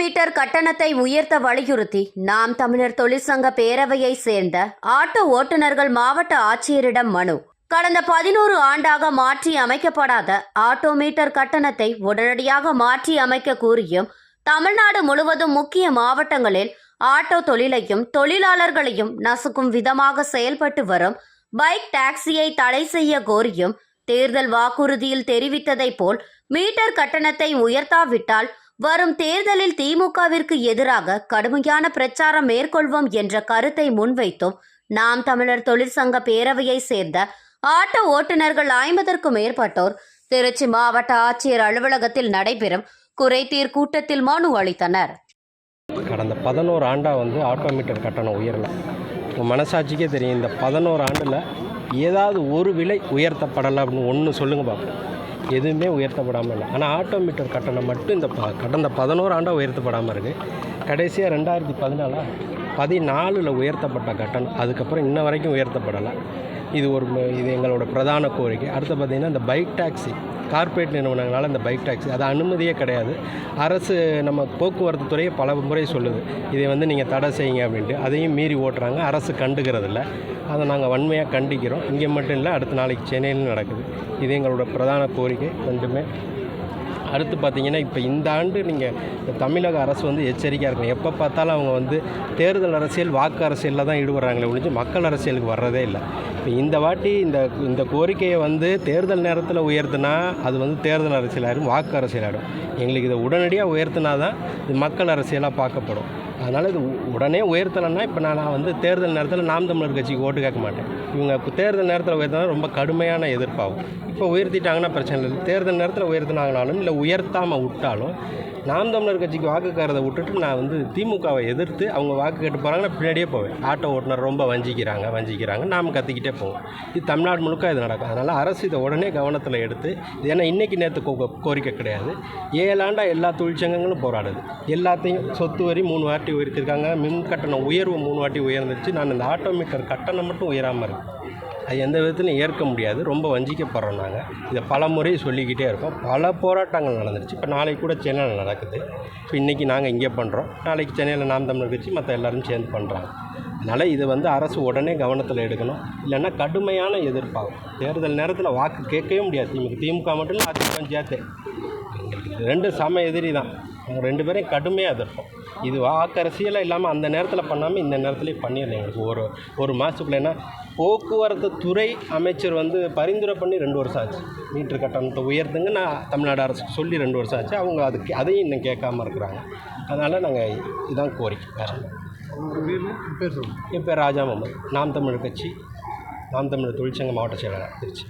Metre கட்டணத்தை உயர்த்த வலியுறுத்தி நாம் தமிழர் தொழிற்சங்க பேரவையை சேர்ந்த ஆட்டோ ஓட்டுநர்கள் மாவட்ட ஆட்சியரிடம் மனு. கடந்த பதினோரு ஆண்டாக மாற்றி அமைக்கப்படாத ஆட்டோ மீட்டர் கட்டணத்தை உடனடியாக மாற்றி அமைக்க கூறியும் தமிழ்நாடு முழுவதும் முக்கிய மாவட்டங்களில் ஆட்டோ தொழிலையும் தொழிலாளர்களையும் நசுக்கும் விதமாக செயல்பட்டு வரும் பைக் டாக்ஸியை தடை செய்ய கோரியும் தேர்தல் வாக்குறுதியில் தெரிவித்ததை போல் மீட்டர் கட்டணத்தை உயர்த்தாவிட்டால் வரும் தேர்தலில் திமுகவிற்கு எதிராக கடுமையான பிரச்சாரம் மேற்கொள்வோம் என்ற கருத்தை முன்வைத்தும் நாம் தமிழர் தொழிற்சங்க பேரவையை சேர்ந்த ஆட்டோ ஓட்டுநர்கள் ஐம்பதற்கும் மேற்பட்டோர் திருச்சி மாவட்ட ஆட்சியர் அலுவலகத்தில் நடைபெறும் குறைதீர் கூட்டத்தில் மனு அளித்தனர். கடந்த பதினோரு ஆண்டாக வந்து ஆட்டோமீட்டர் கட்டணம் உயரலை. உங்கள் மனசாட்சிக்கே தெரியும் இந்த பதினோரு ஆண்டில் ஏதாவது ஒரு விலை உயர்த்தப்படலை அப்படின்னு ஒன்று சொல்லுங்கள் பார்ப்போம் எதுவுமே உயர்த்தப்படாமல் இல்லை. ஆனால் ஆட்டோமீட்டர் கட்டணம் மட்டும் இந்த ப- கடந்த பதினோரு ஆண்டாக உயர்த்தப்படாமல் இருக்குது கடைசியாக ரெண்டாயிரத்தி பதினாலா பதினாலில் உயர்த்தப்பட்ட கட்டணம். அதுக்கப்புறம் இன்ன வரைக்கும் உயர்த்தப்படலை. இது ஒரு இது எங்களோட பிரதான கோரிக்கை. அடுத்து பார்த்திங்கன்னா இந்த பைக் டாக்ஸி கார்ப்பரேட் நிறுவனங்களால் இந்த பைக் டாக்ஸி அது அனுமதியே கிடையாது. அரசு நம்ம போக்குவரத்து துறையை பல முறை சொல்லுது. இதை வந்து நீங்கள் தடை செய்யுங்க அப்படின்ட்டு. அதையும் மீறி ஓட்டுறாங்க. அரசு கண்டுக்கிறதில்ல. அதை நாங்கள் வன்மையாக கண்டிக்கிறோம். இங்கே மட்டும் இல்லை அடுத்த நாளைக்கு சென்னையிலும் நடக்குது. இது எங்களோட பிரதான கோரிக்கை. ரெண்டுமே அடுத்து பார்த்தீங்கன்னா இப்போ இந்த ஆண்டு நீங்கள் இந்த தமிழக அரசு வந்து எச்சரிக்கையாக இருக்கணும். எப்போ பார்த்தாலும் அவங்க வந்து தேர்தல் அரசியல் வாக்கு அரசியலில் தான் ஈடுபடுறாங்களே ஒழிஞ்சு மக்கள் அரசியலுக்கு வர்றதே இல்லை. இப்போ இந்த வாட்டி இந்த இந்த கோரிக்கையை வந்து தேர்தல் நேரத்தில் உயர்த்தினா அது வந்து தேர்தல் அரசியலாகிடும் வாக்கு அரசியலாகிடும் எங்களுக்கு இதை உடனடியாக உயர்த்தினா தான் இது மக்கள் அரசியலாக பார்க்கப்படும். அதனால் இது உ- உடனே உயர்த்தலைன்னா இப்போ நான் நான் வந்து தேர்தல் நேரத்தில் நாம் தமிழர் கட்சிக்கு ஓட்டு கேட்க மாட்டேன். இவங்க இப்போ தேர்தல் நேரத்தில் உயர்த்தினா ரொம்ப கடுமையான எதிர்ப்பாகும். இப்போ உயர்த்திட்டாங்கன்னா பிரச்சனை இல்லை. தேர்தல் நேரத்தில் உயர்த்தினாங்கனாலும் இல்லை உயர்த்தாமல் விட்டாலும் நாம் தமிழர் கட்சிக்கு வாக்குக்காரதை விட்டுட்டு நான் வந்து திமுகவை எதிர்த்து அவங்க வாக்கு கேட்டு போகிறாங்கன்னா பின்னாடியே போவேன். ஆட்டோ ஓட்டுநர் ரொம்ப வஞ்சிக்கிறாங்க வஞ்சிக்கிறாங்க. நாம் கத்திக்கிட்டே போவோம். இது தமிழ்நாடு முழுக்க இது நடக்கும். அதனால் அரசு இதை உடனே கவனத்தில் எடுத்து இது ஏன்னா இன்றைக்கி நேற்று கோ கோரிக்கை கிடையாது. ஏழாண்டா எல்லா தொழிற்சங்கங்களும் போராடுது. எல்லாத்தையும் சொத்து வரி மூணு வாட்டி உயர்த்திருக்காங்க. மின் கட்டணம் உயர்வு மூணு வாட்டி உயர்ந்துருச்சு. நான் இந்த ஆட்டோமீட்டர் கட்டணம் மட்டும் உயராமல் இருக்கு. அது எந்த விதத்திலும் ஏற்க முடியாது. ரொம்ப வஞ்சிக்கப்படுறோம் நாங்கள் இதை பல முறை சொல்லிக்கிட்டே இருக்கோம். பல போராட்டங்கள் நடந்துருச்சு. இப்போ நாளைக்கு கூட சென்னையில் நடக்குது. இப்போ இன்றைக்கி நாங்கள் இங்கே பண்ணுறோம் நாளைக்கு சென்னையில் நாம் தமிழர் கட்சி மற்ற எல்லோரும் சேர்ந்து பண்ணுறாங்க அதனால் இதை வந்து அரசு உடனே கவனத்தில் எடுக்கணும். இல்லைன்னா கடுமையான எதிர்ப்பாகும். தேர்தல் நேரத்தில் வாக்கு கேட்கவே முடியாது. திமுக திமுக மட்டும் இல்லை அதிமுக சேர்த்து. ரெண்டும் சம எதிரி தான். ரெண்டு பேரையும் கடுமையாக எதிர்ப்போம். இது வாக்கரசியலாக இல்லாமல் அந்த நேரத்தில் பண்ணாமல் இந்த நேரத்துலேயே பண்ணிடலாம் எங்களுக்கு. ஒரு ஒரு மாதத்துக்குள்ள ஏன்னா போக்குவரத்து துறை அமைச்சர் வந்து பரிந்துரை பண்ணி ரெண்டு வருஷம் ஆச்சு. மீட்டர் கட்டணத்தை உயர்த்துங்க நான் தமிழ்நாடு அரசுக்கு சொல்லி ரெண்டு வருஷம் ஆச்சு. அவங்க அதுக்கு அதையும் இன்னும் கேட்காம இருக்கிறாங்க. அதனால் நாங்கள் இதான் கோரிக்கை. வேறு. என் பேர் ராஜா முகமது நாம் தமிழர் கட்சி நாம் தமிழர் தொழிற்சங்க மாவட்ட செயலாளர் திருச்சி.